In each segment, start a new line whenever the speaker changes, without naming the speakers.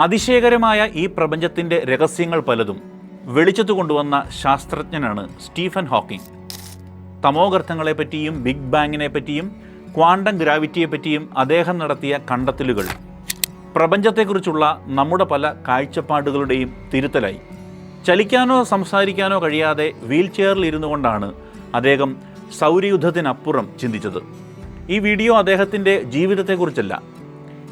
അതിശയകരമായ ഈ പ്രപഞ്ചത്തിന്റെ രഹസ്യങ്ങൾ പലതും വെളിച്ചത്തു കൊണ്ടുവന്ന ശാസ്ത്രജ്ഞനാണ് സ്റ്റീഫൻ ഹോക്കിംഗ്. തമോഗർത്തങ്ങളെപ്പറ്റിയും ബിഗ് ബാങ്ങിനെ പറ്റിയും ക്വാണ്ടം ഗ്രാവിറ്റിയെപ്പറ്റിയും അദ്ദേഹം നടത്തിയ കണ്ടെത്തലുകൾ പ്രപഞ്ചത്തെക്കുറിച്ചുള്ള നമ്മുടെ പല കാഴ്ചപ്പാടുകളുടെയും തിരുത്തലായി. ചലിക്കാനോ സംസാരിക്കാനോ കഴിയാതെ വീൽ ചെയറിൽ ഇരുന്നു കൊണ്ടാണ് അദ്ദേഹം സൗരയുദ്ധത്തിനപ്പുറം ചിന്തിച്ചത്. ഈ വീഡിയോ അദ്ദേഹത്തിന്റെ ജീവിതത്തെക്കുറിച്ചല്ല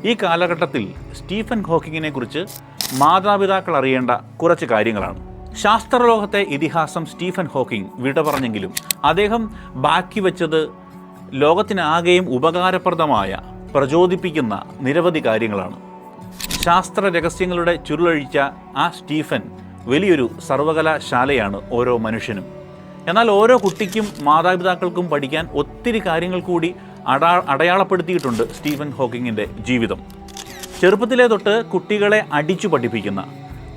ഈ കാലഘട്ടത്തിൽ സ്റ്റീഫൻ ഹോക്കിങ്ങിനെ കുറിച്ച് മാതാപിതാക്കൾ അറിയേണ്ട കുറച്ച് കാര്യങ്ങളാണ്. ശാസ്ത്രലോകത്തെ ഇതിഹാസം സ്റ്റീഫൻ ഹോക്കിംഗ് വിട പറഞ്ഞെങ്കിലും അദ്ദേഹം ബാക്കി വെച്ചത് ലോകത്തിനാകെയും ഉപകാരപ്രദമായ പ്രചോദിപ്പിക്കുന്ന നിരവധി കാര്യങ്ങളാണ്. ശാസ്ത്ര രഹസ്യങ്ങളുടെ ചുരുളഴിച്ച ആ സ്റ്റീഫൻ വലിയൊരു സർവകലാശാലയാണ് ഓരോ മനുഷ്യനും. എന്നാൽ ഓരോ കുട്ടിക്കും മാതാപിതാക്കൾക്കും പഠിക്കാൻ ഒത്തിരി കാര്യങ്ങൾ കൂടി അടാ അടയാളപ്പെടുത്തിയിട്ടുണ്ട് സ്റ്റീഫൻ ഹോക്കിങ്ങിന്റെ ജീവിതം. ചെറുപ്പത്തിലെ തൊട്ട് കുട്ടികളെ അടിച്ചു പഠിപ്പിക്കുന്ന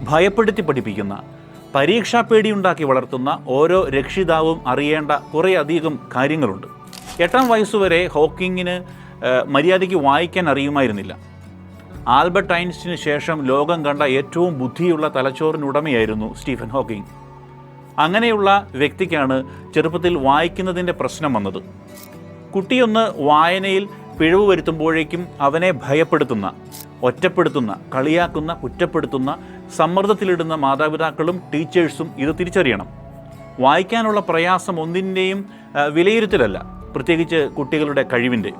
ഭയപ്പെടുത്തി പഠിപ്പിക്കുന്ന പരീക്ഷാ പേടിയുണ്ടാക്കി വളർത്തുന്ന ഓരോ രക്ഷിതാവും അറിയേണ്ട കുറേയധികം കാര്യങ്ങളുണ്ട്. എട്ടാം വയസ്സുവരെ ഹോക്കിങ്ങിന് മര്യാദയ്ക്ക് വായിക്കാൻ അറിയുമായിരുന്നില്ല. ആൽബർട്ട് ഐൻസ്റ്റിന് ശേഷം ലോകം കണ്ട ഏറ്റവും ബുദ്ധിയുള്ള തലച്ചോറിനുടമയായിരുന്നു സ്റ്റീഫൻ ഹോക്കിംഗ് അങ്ങനെയുള്ള വ്യക്തിക്കാണ് ചെറുപ്പത്തിൽ വായിക്കുന്നതിന്റെ പ്രശ്നം വന്നത്. കുട്ടിയൊന്ന് വായനയിൽ പിഴവ് വരുത്തുമ്പോഴേക്കും അവനെ ഭയപ്പെടുത്തുന്ന ഒറ്റപ്പെടുത്തുന്ന കളിയാക്കുന്ന കുറ്റപ്പെടുത്തുന്ന സമ്മർദ്ദത്തിലിടുന്ന മാതാപിതാക്കളും ടീച്ചേഴ്സും ഇത് തിരിച്ചറിയണം. വായിക്കാനുള്ള പ്രയാസം ഒന്നിന്റെയും വിലയിരുത്തലല്ല പ്രത്യേകിച്ച് കുട്ടികളുടെ കഴിവിന്റെ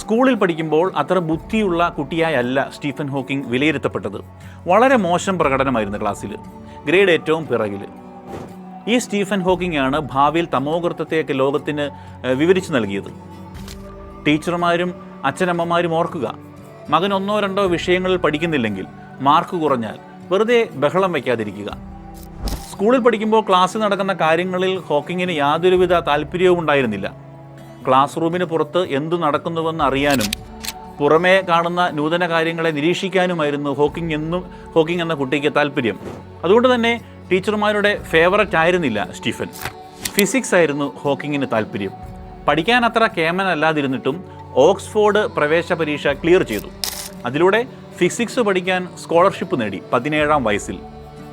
സ്കൂളിൽ പഠിക്കുമ്പോൾ അത്ര ബുദ്ധിയുള്ള കുട്ടിയായല്ല സ്റ്റീഫൻ ഹോക്കിംഗ് വിലയിരുത്തപ്പെട്ടത്. വളരെ മോശം പ്രകടനമായിരുന്നു ക്ലാസ്സിൽ ഗ്രേഡ് ഏറ്റവും പിറകിൽ ഈ സ്റ്റീഫൻ ഹോക്കിംഗ് ആണ് ഭാവിയിൽ തമോകൃത്വത്തെയൊക്കെ ലോകത്തിന് വിവരിച്ചു നൽകിയത്. ടീച്ചർമാരും അച്ഛനമ്മമാരും ഓർക്കുക. മകൻ ഒന്നോ രണ്ടോ വിഷയങ്ങളിൽ പഠിക്കുന്നില്ലെങ്കിൽ മാർക്ക് കുറഞ്ഞാൽ വെറുതെ ബഹളം വയ്ക്കാതിരിക്കുക. സ്കൂളിൽ പഠിക്കുമ്പോൾ ക്ലാസ്സിൽ നടക്കുന്ന കാര്യങ്ങളിൽ ഹോക്കിങ്ങിന് യാതൊരുവിധ താല്പര്യവും ഉണ്ടായിരുന്നില്ല. ക്ലാസ് റൂമിന് പുറത്ത് എന്തു നടക്കുന്നുവെന്ന് അറിയാനും പുറമേ കാണുന്ന നൂതന കാര്യങ്ങളെ നിരീക്ഷിക്കാനുമായിരുന്നു ഹോക്കിംഗ് എന്നും ഹോക്കിംഗ് എന്ന കുട്ടിക്ക് താല്പര്യം. അതുകൊണ്ട് തന്നെ ടീച്ചർമാരുടെ ഫേവററ്റ് ആയിരുന്നില്ല സ്റ്റീഫൻ. ഫിസിക്സ് ആയിരുന്നു ഹോക്കിങ്ങിന് താല്പര്യം. പഠിക്കാൻ അത്ര കേമനല്ലാതിരുന്നിട്ടും ഓക്സ്ഫോർഡ് പ്രവേശ പരീക്ഷ ക്ലിയർ ചെയ്തു. അതിലൂടെ ഫിസിക്സ് പഠിക്കാൻ സ്കോളർഷിപ്പ് നേടി പതിനേഴാം വയസ്സിൽ.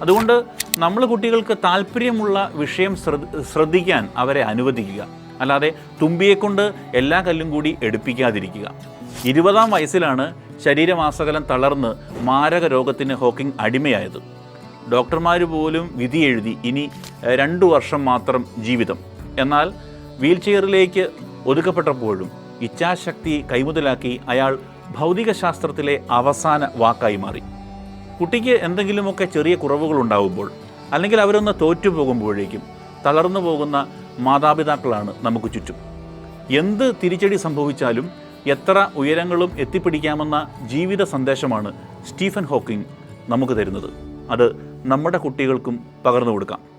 അതുകൊണ്ട് നമ്മൾ കുട്ടികൾക്ക് താല്പര്യമുള്ള വിഷയം ശ്രദ്ധ ശ്രദ്ധിക്കാൻ അവരെ അനുവദിക്കുക. അല്ലാതെ തുമ്പിയെക്കൊണ്ട് എല്ലാ കല്ലും കൂടി എടുപ്പിക്കാതിരിക്കുക. ഇരുപതാം വയസ്സിലാണ് ശരീരമാസകലം തളർന്ന് മാരക രോഗത്തിന് ഹോക്കിംഗ് അടിമയായത്. ഡോക്ടർമാർ പോലും വിധി എഴുതി ഇനി രണ്ടു വർഷം മാത്രം ജീവിതം. എന്നാൽ വീൽ ചെയറിലേക്ക് ഒതുക്കപ്പെട്ടപ്പോഴും ഇച്ഛാശക്തി കൈമുതലാക്കി അയാൾ ഭൗതികശാസ്ത്രത്തിലെ അവസാന വാക്കായി മാറി. കുട്ടിക്ക് എന്തെങ്കിലുമൊക്കെ ചെറിയ കുറവുകൾ ഉണ്ടാവുമ്പോൾ അല്ലെങ്കിൽ അവരൊന്ന് തോറ്റുപോകുമ്പോഴേക്കും തളർന്നു പോകുന്ന മാതാപിതാക്കളാണ് നമുക്ക് ചുറ്റും. എന്ത് തിരിച്ചടി സംഭവിച്ചാലും എത്ര ഉയരങ്ങളും എത്തിപ്പിടിക്കാമെന്ന ജീവിത സന്ദേശമാണ് സ്റ്റീഫൻ ഹോക്കിംഗ് നമുക്ക് തരുന്നത്. അത് നമ്മുടെ കുട്ടികൾക്കും പകർന്നു കൊടുക്കാം.